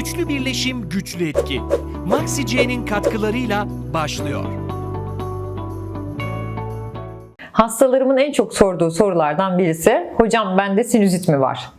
Üçlü birleşim güçlü etki. Maxi C'nin katkılarıyla başlıyor. Hastalarımın en çok sorduğu sorulardan birisi, hocam bende sinüzit mi var?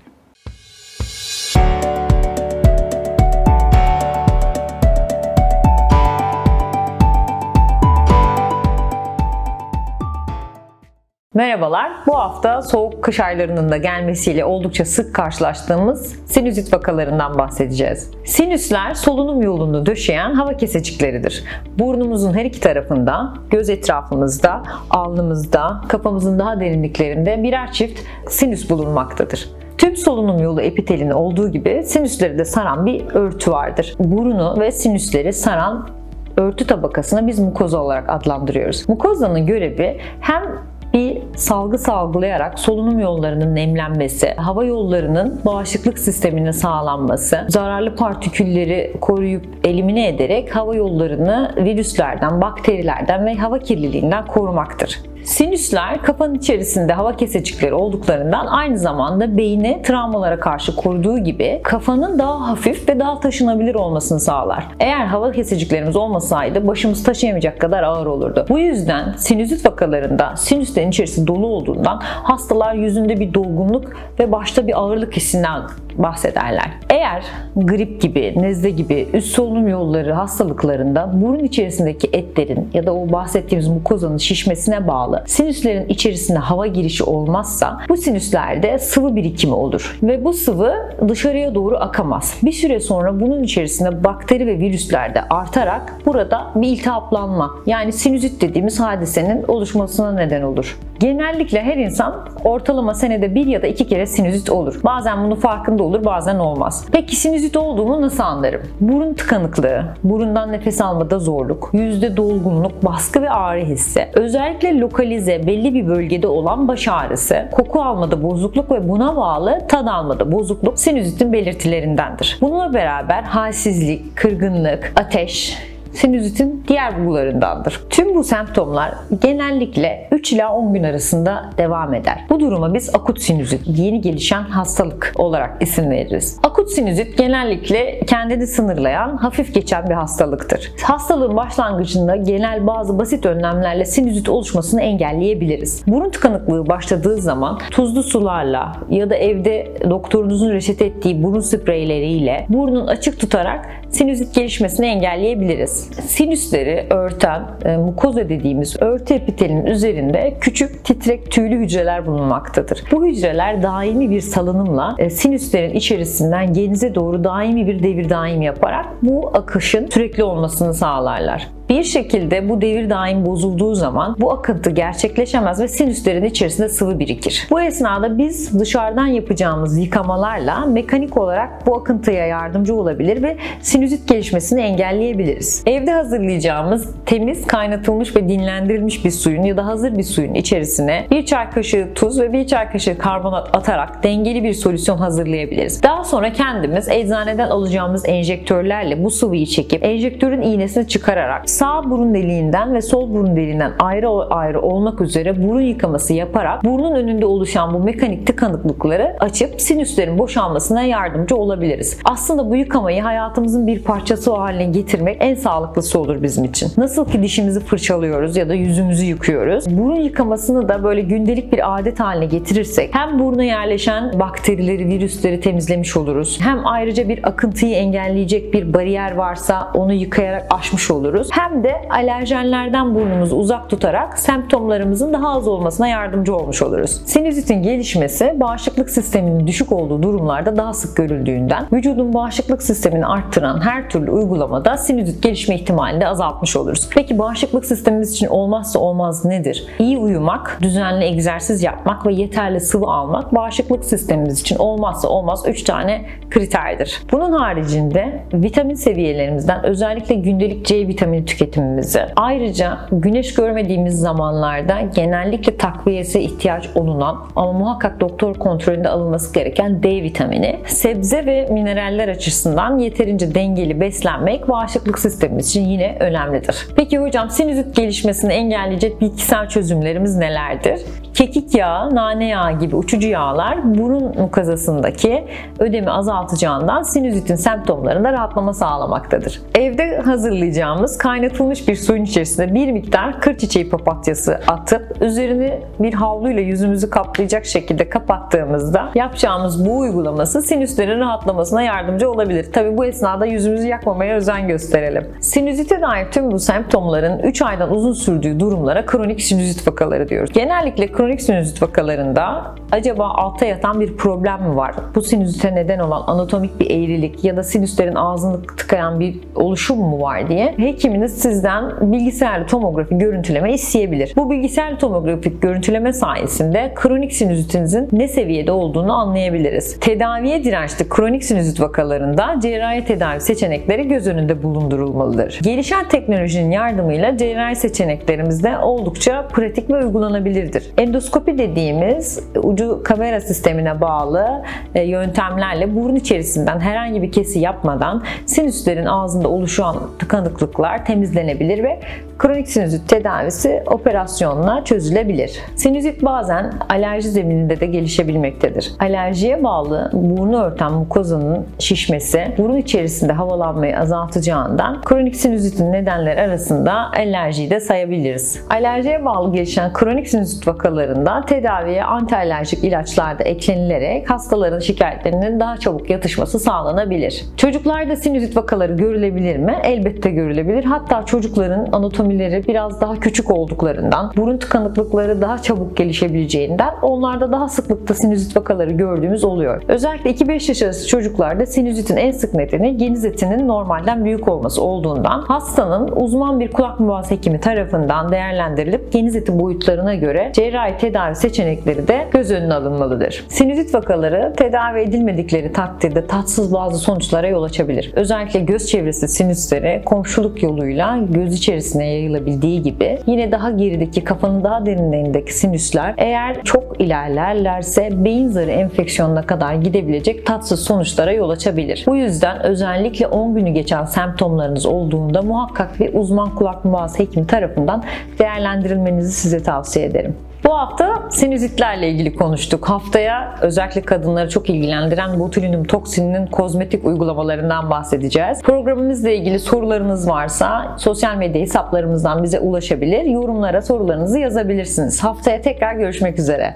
Merhabalar. Bu hafta soğuk kış aylarının da gelmesiyle oldukça sık karşılaştığımız sinüzit vakalarından bahsedeceğiz. Sinüsler solunum yolunu döşeyen hava kesecikleridir. Burnumuzun her iki tarafında, göz etrafımızda, alnımızda, kafamızın daha derinliklerinde birer çift sinüs bulunmaktadır. Tüm solunum yolu epitelini olduğu gibi sinüsleri de saran bir örtü vardır. Burunu ve sinüsleri saran örtü tabakasına biz mukoza olarak adlandırıyoruz. Mukozanın görevi hem bir salgı salgılayarak solunum yollarının nemlenmesi, hava yollarının bağışıklık sisteminin sağlanması, zararlı partikülleri koruyup elimine ederek hava yollarını virüslerden, bakterilerden ve hava kirliliğinden korumaktır. Sinüsler kafanın içerisinde hava kesecikleri olduklarından aynı zamanda beyni travmalara karşı koruduğu gibi kafanın daha hafif ve daha taşınabilir olmasını sağlar. Eğer hava keseciklerimiz olmasaydı başımız taşıyamayacak kadar ağır olurdu. Bu yüzden sinüzit vakalarında sinüslerin içerisi dolu olduğundan hastalar yüzünde bir dolgunluk ve başta bir ağırlık hissinden bahsederler. Eğer grip gibi, nezle gibi üst solunum yolları hastalıklarında burun içerisindeki etlerin ya da o bahsettiğimiz mukozanın şişmesine bağlı sinüslerin içerisinde hava girişi olmazsa bu sinüslerde sıvı birikimi olur ve bu sıvı dışarıya doğru akamaz. Bir süre sonra bunun içerisinde bakteri ve virüsler de artarak burada bir iltihaplanma yani sinüzit dediğimiz hadisenin oluşmasına neden olur. Genellikle her insan ortalama senede bir ya da iki kere sinüzit olur. Bazen bunun farkında olur, bazen olmaz. Peki sinüzit olduğumu nasıl anlarım? Burun tıkanıklığı, burundan nefes almada zorluk, yüzde dolgunluk, baskı ve ağrı hissi, özellikle lokalize belli bir bölgede olan baş ağrısı, koku almada bozukluk ve buna bağlı tad almada bozukluk sinüzitin belirtilerindendir. Bununla beraber halsizlik, kırgınlık, ateş, sinüzitin diğer bulgularındandır. Tüm bu semptomlar genellikle 3 ila 10 gün arasında devam eder. Bu duruma biz akut sinüzit, yeni gelişen hastalık olarak isim veririz. Akut sinüzit genellikle kendini sınırlayan, hafif geçen bir hastalıktır. Hastalığın başlangıcında genel bazı basit önlemlerle sinüzit oluşmasını engelleyebiliriz. Burun tıkanıklığı başladığı zaman tuzlu sularla ya da evde doktorunuzun reçete ettiği burun spreyleriyle burnun açık tutarak sinüzit gelişmesini engelleyebiliriz. Sinüsleri örten e, mukoza dediğimiz örtü epitelinin üzerinde küçük titrek tüylü hücreler bulunmaktadır. Bu hücreler daimi bir salınımla e, sinüslerin içerisinden genize doğru daimi bir devir daim yaparak bu akışın sürekli olmasını sağlarlar. Bir şekilde bu devir daim bozulduğu zaman bu akıntı gerçekleşemez ve sinüslerin içerisinde sıvı birikir. Bu esnada biz dışarıdan yapacağımız yıkamalarla mekanik olarak bu akıntıya yardımcı olabilir ve sinüzit gelişmesini engelleyebiliriz. Evde hazırlayacağımız temiz, kaynatılmış ve dinlendirilmiş bir suyun ya da hazır bir suyun içerisine bir çay kaşığı tuz ve bir çay kaşığı karbonat atarak dengeli bir solüsyon hazırlayabiliriz. Daha sonra kendimiz eczaneden alacağımız enjektörlerle bu sıvıyı çekip enjektörün iğnesini çıkararak sağ burun deliğinden ve sol burun deliğinden ayrı ayrı olmak üzere burun yıkaması yaparak burnun önünde oluşan bu mekanik tıkanıklıkları açıp sinüslerin boşalmasına yardımcı olabiliriz. Aslında bu yıkamayı hayatımızın bir parçası haline getirmek en sağlıklısı olur bizim için. Nasıl ki dişimizi fırçalıyoruz ya da yüzümüzü yıkıyoruz. Burun yıkamasını da böyle gündelik bir adet haline getirirsek hem buruna yerleşen bakterileri, virüsleri temizlemiş oluruz. Hem ayrıca bir akıntıyı engelleyecek bir bariyer varsa onu yıkayarak aşmış oluruz. Hem de alerjenlerden burnumuzu uzak tutarak semptomlarımızın daha az olmasına yardımcı olmuş oluruz. Sinüzitin gelişmesi bağışıklık sisteminin düşük olduğu durumlarda daha sık görüldüğünden vücudun bağışıklık sistemini arttıran her türlü uygulamada sinüzit gelişme ihtimalini de azaltmış oluruz. Peki bağışıklık sistemimiz için olmazsa olmaz nedir? İyi uyumak, düzenli egzersiz yapmak ve yeterli sıvı almak bağışıklık sistemimiz için olmazsa olmaz 3 tane kriterdir. Bunun haricinde vitamin seviyelerimizden özellikle gündelik C vitamini tüketimimizi. Ayrıca güneş görmediğimiz zamanlarda genellikle takviyesi ihtiyaç olunan ama muhakkak doktor kontrolünde alınması gereken D vitamini, sebze ve mineraller açısından yeterince dengeli beslenmek bağışıklık sistemimiz için yine önemlidir. Peki hocam sinüzit gelişmesini engelleyecek bitkisel çözümlerimiz nelerdir? Kekik yağı, nane yağı gibi uçucu yağlar burun mukazasındaki ödemi azaltacağından sinüzitin semptomlarında rahatlama sağlamaktadır. Evde hazırlayacağımız kaynatılmış bir suyun içerisine bir miktar kır çiçeği papatyası atıp üzerini bir havluyla yüzümüzü kaplayacak şekilde kapattığımızda yapacağımız bu uygulaması sinüslerin rahatlamasına yardımcı olabilir. Tabi bu esnada yüzümüzü yakmamaya özen gösterelim. Sinüzite dair tüm bu semptomların 3 aydan uzun sürdüğü durumlara kronik sinüzit vakaları diyoruz. Genellikle kronik sinüzit vakalarında acaba altta yatan bir problem mi var? Bu sinüzite neden olan anatomik bir eğrilik ya da sinüslerin ağzını tıkayan bir oluşum mu var diye hekiminiz sizden bilgisayarlı tomografi görüntüleme isteyebilir. Bu bilgisayarlı tomografik görüntüleme sayesinde kronik sinüzitinizin ne seviyede olduğunu anlayabiliriz. Tedaviye dirençli kronik sinüzit vakalarında cerrahi tedavi seçenekleri göz önünde bulundurulmalıdır. Gelişen teknolojinin yardımıyla cerrahi seçeneklerimiz de oldukça pratik ve uygulanabilirdir. Endoskopi dediğimiz ucu kamera sistemine bağlı e, yöntemlerle burun içerisinden herhangi bir kesi yapmadan sinüslerin ağzında oluşan tıkanıklıklar temizlenebilir ve kronik sinüzit tedavisi operasyonla çözülebilir. Sinüzit bazen alerji zemininde de gelişebilmektedir. Alerjiye bağlı burnu örten mukozanın şişmesi burun içerisinde havalanmayı azaltacağından kronik sinüzitin nedenleri arasında alerjiyi de sayabiliriz. Alerjiye bağlı gelişen kronik sinüzit vakalarında tedaviye antialerjik ilaçlar da eklenilerek hastaların şikayetlerinin daha çabuk yatışması sağlanabilir. Çocuklarda sinüzit vakaları görülebilir mi? Elbette görülebilir. Hatta çocukların anatomileri biraz daha küçük olduklarından, burun tıkanıklıkları daha çabuk gelişebileceğinden onlarda daha sıklıkta sinüzit vakaları gördüğümüz oluyor. Özellikle 2-5 yaş arası çocuklarda sinüzitin en sık nedeni geniz etinin normalden büyük olması olduğundan hastanın uzman bir kulak muaz hekimi tarafından değerlendirilip geniz eti boyutlarına göre cerrahi tedavi seçenekleri de göz önüne alınmalıdır. Sinüzit vakaları tedavi edilmedikleri takdirde tatsız bazı sonuçlara yol açabilir. Özellikle göz çevresi sinüsleri komşuluk yoluyla göz içerisine yayılabildiği gibi yine daha gerideki kafanın daha derinlerindeki sinüsler eğer çok ilerlerlerse beyin zarı enfeksiyonuna kadar gidebilecek tatsız sonuçlara yol açabilir. Bu yüzden özellikle 10 günü geçen semptomlarınız olduğunda muhakkak bir uzman kulak boğaz hekimi tarafından değerlendirilmenizi size tavsiye ederim. Bu hafta sinüzitlerle ilgili konuştuk. Haftaya özellikle kadınları çok ilgilendiren botulinum toksininin kozmetik uygulamalarından bahsedeceğiz. Programımızla ilgili sorularınız varsa sosyal medya hesaplarımızdan bize ulaşabilir. Yorumlara sorularınızı yazabilirsiniz. Haftaya tekrar görüşmek üzere.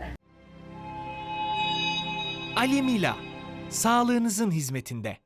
Alemila, sağlığınızın hizmetinde.